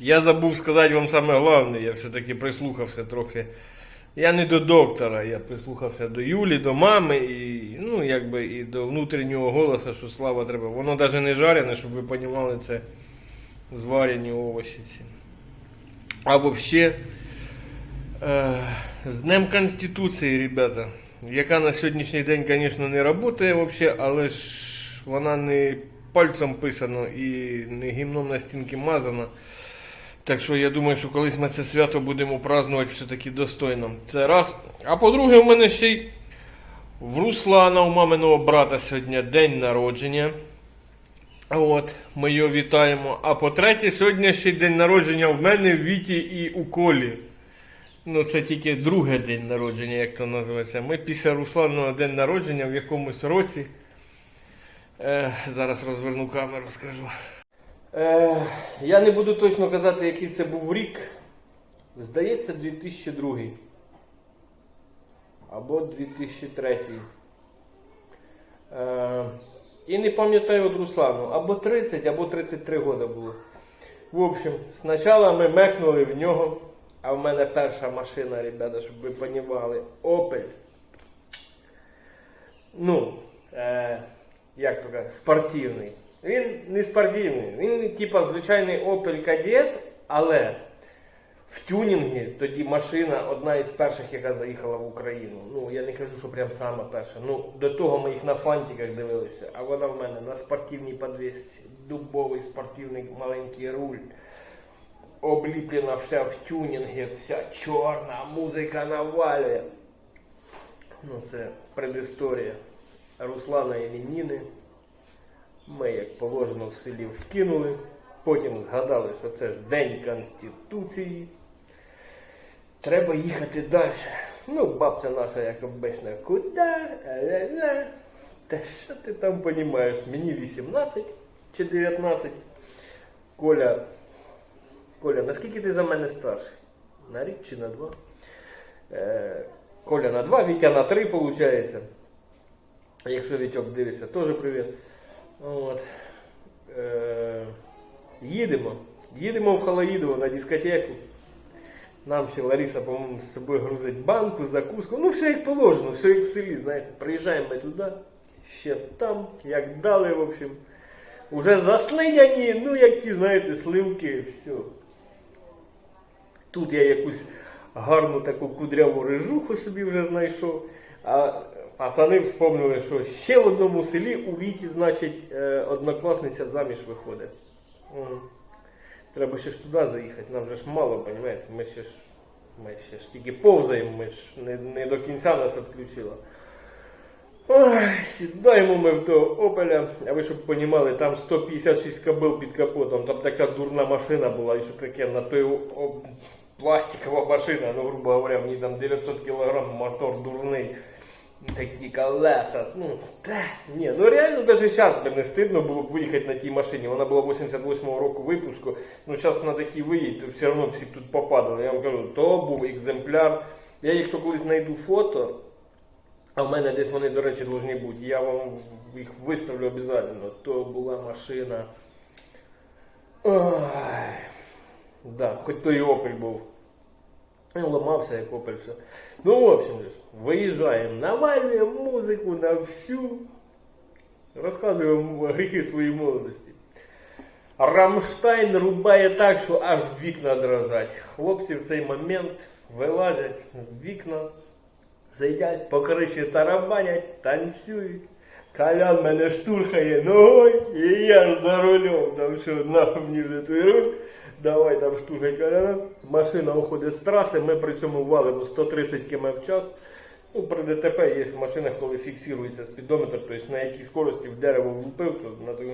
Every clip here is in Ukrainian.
Я забув сказати вам саме головне, я все-таки прислухався трохи. Я не до доктора, я прислухався до Юлі, до мами і, ну, якби, і до внутрішнього голосу, що слава треба. Воно навіть не жарене, щоб ви розуміли, це зварені овочі. ці. А взагалі, е, з Днем Конституції, ребята, яка на сьогоднішній день, звісно, не працює але ж вона не пальцем писана і не гімном на стінки мазана. Так що я думаю, що колись ми це свято будемо празднувати все-таки достойно. Це раз. А по-друге, у мене ще й в Руслана, у маминого брата сьогодні день народження. От, ми його вітаємо. А по-третє, сьогодні ще й день народження в мене, в Віті і у Колі. Ну, це тільки друге день народження, як то називається. Ми після Русланого день народження в якомусь році. Е, зараз розверну камеру, скажу. Е, я не буду точно казати, який це був рік. Здається, 2002. Або 2003. Е, і не пам'ятаю от Руслану, або 30, або 33 роки було. В общем, спочатку ми мекнули в нього, а в мене перша машина, ребята, щоб ви понімали, Opel. Ну, е, як то кажуть, спортивний. Він не спортивний, він типа звичайний Opel Kadett, але в тюнінгі тоді машина одна із перших, яка заїхала в Україну. Ну, я не кажу, що прям сама перша. Ну, до того ми їх на фантиках дивилися, а вона в мене на спортивній подвісці, дубовий спортивний маленький руль. Обліплена вся в тюнінгі, вся чорна, музика навалює. Ну, це предісторія Руслана і Ніни. Ми, як положено, в селі вкинули. Потім згадали, що це ж День Конституції. Треба їхати далі. Ну, бабця наша, як обично, куди? Та що ти там понімаєш? Мені 18 чи 19. Коля. Коля, наскільки ти за мене старший? На рік чи на два? Е, Коля на два, Вітя на три, виходить. Якщо Вітьок дивиться, теж привіт. От. Е, їдемо. Їдемо в Халаїдово на дискотеку. Нам ще Лариса, по-моєму, з собою грузить банку, закуску. Ну, все як положено, все як в селі, знаєте. Приїжджаємо ми туди, ще там, як дали, в общем. Уже заслиняні, ну як ті, знаєте, сливки, все. Тут я якусь гарну таку кудряву рижуху собі вже знайшов. А пацани вспомнили, що ще в одному селі у Віті, значить, е, однокласниця заміж виходить. Треба ще ж туди заїхати, нам же ж мало, розумієте? Ми ще ж, ми ще ж тільки повзаємо, ми ж не, не до кінця нас відключило. Сідаємо ми в того Опеля, а ви щоб понімали, там 156 кабел під капотом, там така дурна машина була, і що таке на той о, пластикова машина, ну, грубо говоря, в ній там 900 кг мотор дурний. Такі колеса. Ну, та, ні, ну реально навіть зараз би не стидно було б виїхати на тій машині. Вона була 88-го року випуску. Ну зараз на такій виїдь, все одно всі тут попадали. Я вам кажу, то був екземпляр. Я якщо колись знайду фото, а в мене десь вони, до речі, повинні бути, я вам їх виставлю обов'язково. То була машина. Ой. Да, хоч то і Opel був. Він ламався, як Opel все. Ну, в общем, виїжджаємо, навалюємо музику на всю. Розказуємо гріхи своєї молодості. Рамштайн рубає так, що аж вікна дрожать. Хлопці в цей момент вилазять в вікна, сидять, по тарабанять, танцюють. Колян мене штурхає ногою, і я ж за рулем. Там що нахуй мені вже той руль. Давай там коляна. Машина уходить з траси, ми при цьому валимо 130 км в час. Ну, при ДТП є в машинах, коли фіксується спідометр, тобто на якій скорості в дерево влупив, то на таку...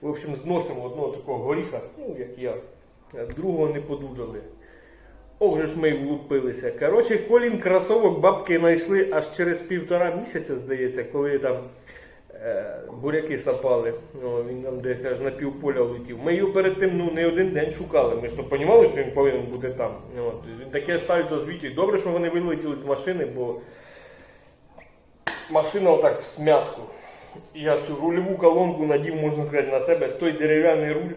В общем, зносимо одного такого горіха, ну як я, другого не подужали. Ох же ж ми влупилися. Коротше, колін кросовок бабки знайшли аж через півтора місяця, здається, коли там е, буряки сапали. О, він там десь аж на півполя влетів. Ми його перед тим ну, не один день шукали. Ми ж то розуміли, що він повинен бути там. От. Він таке сальто звідти. Добре, що вони вилетіли з машини, бо машина отак в смятку. Я цю рульову колонку надів, можна сказати, на себе. Той дерев'яний руль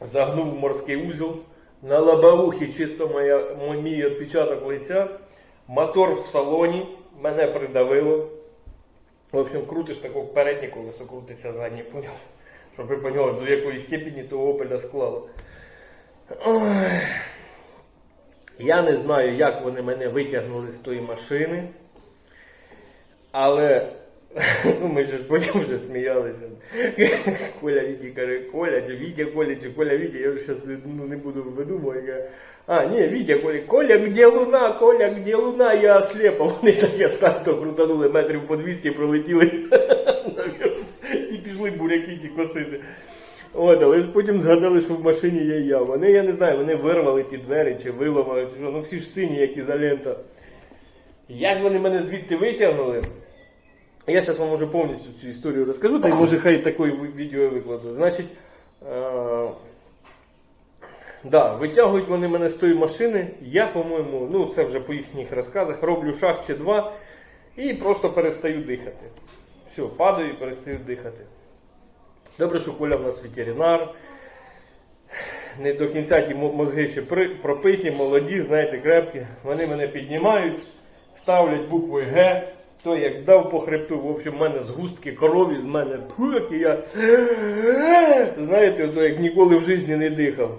загнув в морський узел. На лобовухі чисто моя, мій відпечаток лиця. Мотор в салоні, мене придавило. В общем, крутиш такого переднє колесо, крутиться заднє, поняв? Щоб ви поняли, до якої степені того опеля склало. Я не знаю, як вони мене витягнули з тої машини. Але ну, ми ж потім вже сміялися. Коля Віті каже, Коля, чи Вітя Коля, чи Коля Вітя, я вже зараз ну, не буду видумувати. Я А, ні, Вітя Коля, Коля, где луна, Коля, где луна, я ослепа. Вони таке сальто крутанули метрів по 200, пролетіли і пішли буряки ті косити. От, але ж потім згадали, що в машині є я. Вони, я не знаю, вони вирвали ті двері чи виламали, чи що. Ну всі ж сині, як ізолента. Як вони мене звідти витягнули? Я зараз вам уже повністю цю історію розкажу, та й може хай таке відео викладу. Значить, е- да, витягують вони мене з тої машини. Я, по-моєму, ну це вже по їхніх розказах, роблю шаг чи два і просто перестаю дихати. Все, падаю і перестаю дихати. Добре, що Коля в нас ветеринар. Не до кінця ті мозги ще пропиті, молоді, знаєте, крепкі. Вони мене піднімають, ставлять буквою Г. То як дав по хребту, в общем, в мене згустки корові, з мене пух, і я. Знаєте, то як ніколи в житті не дихав.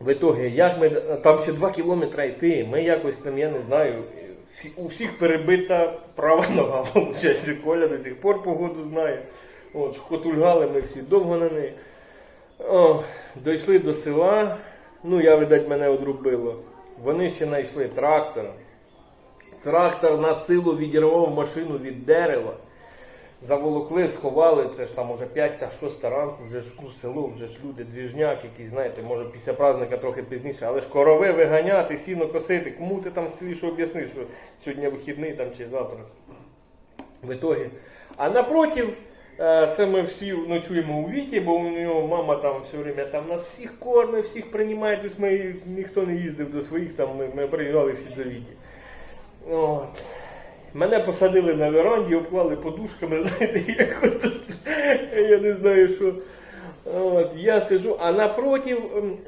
В итоге, як ми там ще 2 кілометри йти, ми якось там, я не знаю, всі, у всіх перебита права нога, виходить, Коля до сих пор погоду знає. От, шкотульгали ми всі довго на неї. Дійшли до села, ну я, видать, мене одрубило. Вони ще знайшли трактора. Трактор на силу відірвав машину від дерева. Заволокли, сховали, це ж там уже 5 та 6 ранку, вже ж ну, село, вже ж люди, двіжняк якийсь, знаєте, може після праздника трохи пізніше, але ж корови виганяти, сіно косити, кому ти там що об'ясниш, що сьогодні вихідний там чи завтра. В итоге. А напротив, е, це ми всі ночуємо у Віті, бо у нього мама там все время там нас всіх кормить, всіх приймає, тобто ми ніхто не їздив до своїх, там ми, ми приїжджали всі до Віті. От. Мене посадили на веранді, обклали подушками, я не знаю, що. От, я сижу, а напротив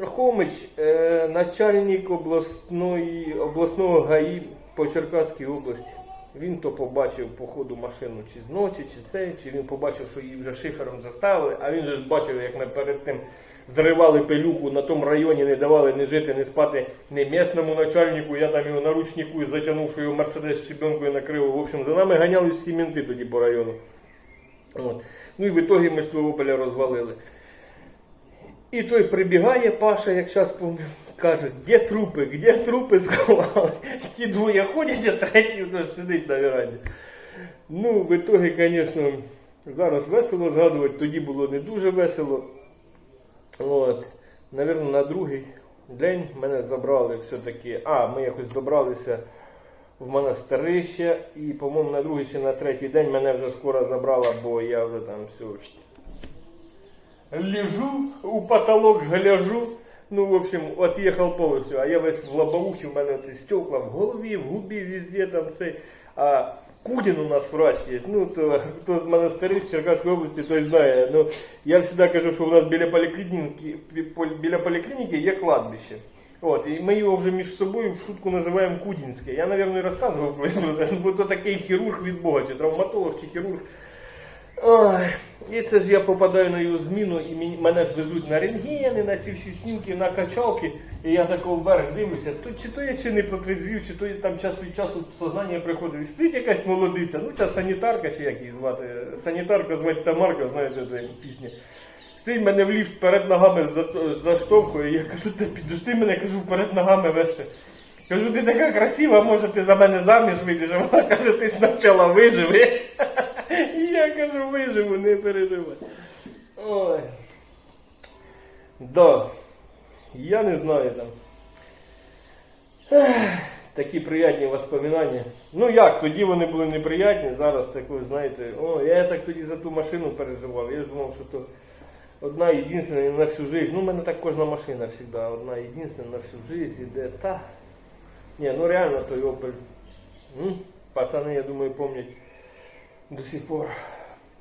Хомич, е, начальник обласної, обласного ГАІ по Черкаській області. Він то побачив по ходу машину чи з ночі, чи це, чи він побачив, що її вже шифером заставили, а він же ж бачив, як ми перед тим зривали пилюку на тому районі, не давали ні жити, ні спати ні місному начальнику, я там його на ручнику затягнув, що його мерседес щебенкою накрив. В общем, за нами ганяли всі менти тоді по району. От. Ну і в ітогі ми опеля розвалили. І той прибігає, Паша, як зараз пам'ятаю, каже, де трупи, де трупи сховали. Ті двоє ходять, а третій сидить на веранді. Ну, в ітогі, звісно, зараз весело згадувати, тоді було не дуже весело. От, Навірно, на другий день мене забрали все-таки. А, ми якось добралися в монастирище, і, по-моєму, на другий чи на третій день мене вже скоро забрала, бо я вже там все. Лежу, у потолок гляжу. Ну, в общем, отъехал полностью. А я весь в лобовухе, у мене ці стекла в голові, в губі, везде там цей. А Кудін у нас врач є. Ну, то хто з монастирів з Черкаської області, той знає. Ну, я завжди кажу, що у нас біля поліклініки, біля поліклініки є кладбище. От, і ми його вже між собою в шутку називаємо Кудінське. Я, мабуть, розказував бо то такий хірург від Бога, чи травматолог, чи хірург. Ой, і це ж я попадаю на його зміну, і мене ж везуть на рентгени, на ці всі снімки, на качалки. І я тако вверх дивлюся, то чи то я ще не протрезвів, чи то я там час від часу сознання приходить. І стоїть якась молодиця, ну ця санітарка, чи як її звати. Санітарка звати Тамарка, знаєте, це пісня. Стоїть мене в ліфт перед ногами за- заштовхує. Я кажу, ти підожди мене, кажу, вперед ногами вести. Кажу, ти така красива, може ти за мене заміж вийдеш. Вона каже, ти спочатку виживи. Я кажу, виживу, не переживай. Ой. Да. Я не знаю там. Такі приятні воспоминання. Ну як, тоді вони були неприятні, зараз такої, знаєте, о, я так тоді за ту машину переживав. Я ж думав, що то одна єдина на всю життя. Ну, у мене так кожна машина завжди, одна єдина на всю життя іде. Та. Ні, ну реально той Opel. М? Пацани, я думаю, пам'ятають до сих пор.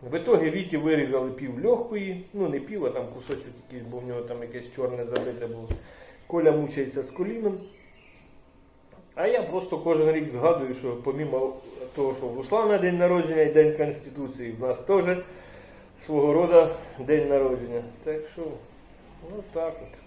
В итоге Віті вирізали пів легкої, ну не пів, а там кусочок якийсь, бо в нього там якесь чорне забите було. Коля мучається з коліном. А я просто кожен рік згадую, що помімо того, що в Руслана день народження і День Конституції, в нас теж свого роду день народження. Так що, ну так от.